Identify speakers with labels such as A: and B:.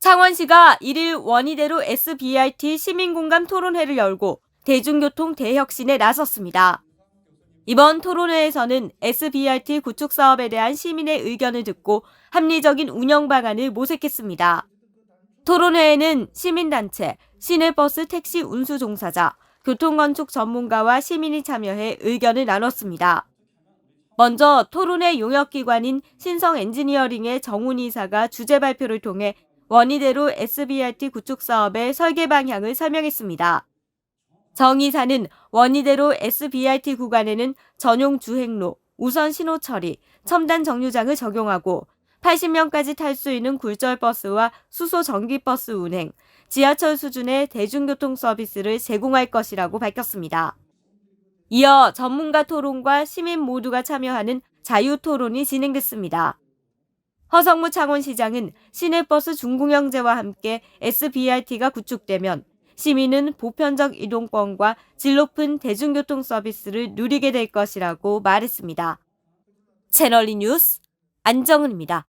A: 창원시가 1일 원희대로 SBRT 시민공감 토론회를 열고 대중교통 대혁신에 나섰습니다. 이번 토론회에서는 SBRT 구축 사업에 대한 시민의 의견을 듣고 합리적인 운영 방안을 모색했습니다. 토론회에는 시민단체, 시내버스 택시 운수 종사자, 교통건축 전문가와 시민이 참여해 의견을 나눴습니다. 먼저 토론회 용역기관인 신성 엔지니어링의 정훈 이사가 주제 발표를 통해 원희대로 SBRT 구축 사업의 설계 방향을 설명했습니다. 정 이사는 원희대로 SBRT 구간에는 전용 주행로, 우선 신호 처리, 첨단 정류장을 적용하고 80명까지 탈 수 있는 굴절버스와 수소 전기버스 운행, 지하철 수준의 대중교통 서비스를 제공할 것이라고 밝혔습니다. 이어 전문가 토론과 시민 모두가 참여하는 자유 토론이 진행됐습니다. 허성무 창원시장은 시내버스 중공영제와 함께 SBRT가 구축되면 시민은 보편적 이동권과 질 높은 대중교통 서비스를 누리게 될 것이라고 말했습니다. 채널리 뉴스 안정은입니다.